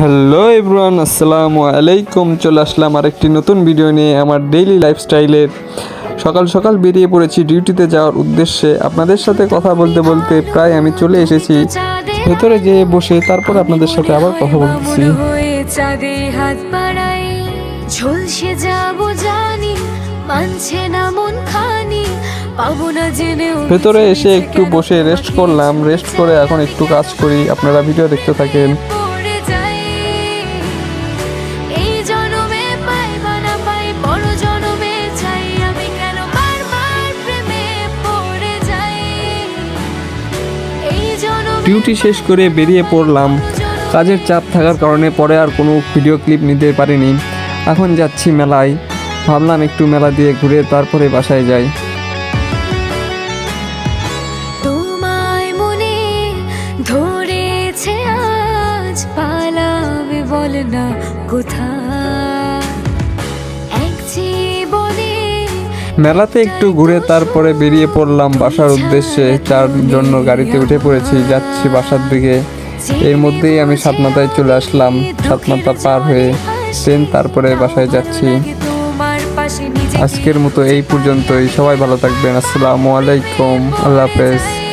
Hello everyone আসসালামু আলাইকুম। চলে আসলাম আরেকটি নতুন ভিডিও নিয়ে আমার ডেইলি লাইফস্টাইলের সকাল সকাল বেরিয়ে পড়েছি ডিউটিতে যাওয়ার উদ্দেশ্যে। আপনাদের সাথে কথা বলতে বলতে প্রায় আমি চলে এসেছি। ভেতরে যেয়ে বসে তারপর আপনাদের সাথে আবার কথা বলতেছি। চাঁদে ঝলসে যাব জানি মানছে না মন খানি ভেতরে এসে একটু বসে রেস্ট করলাম। রেস্ট করে এখন একটু কাজ করি। আপনারা ভিডিও দেখতে থাকেন। ডিউটি শেষ করে বেরিয়ে পড়লাম। কাজের চাপ থাকার কারণে পরে আর কোনো ভিডিও ক্লিপ নিতে পারিনি। এখন যাচ্ছি মেলায়। ভাবলাম একটু মেলা দিয়ে ঘুরে তারপরে বাসায় যাই। ধরেছে আজ, পালাবে বল না কোথায়? মেলাতে একটু ঘুরে তারপরে বেরিয়ে পড়লাম বাসার উদ্দেশ্যে। তার জন্য গাড়িতে উঠে পড়েছি, যাচ্ছি বাসার দিকে। এর মধ্যেই আমি সাতমাথায় চলে আসলাম। সাতমাথা পার হয়ে ট্রেন তারপরে বাসায় যাচ্ছি। আজকের মতো এই পর্যন্তই। সবাই ভালো থাকবেন। আসসালামু আলাইকুম। আল্লাহ হাফেজ।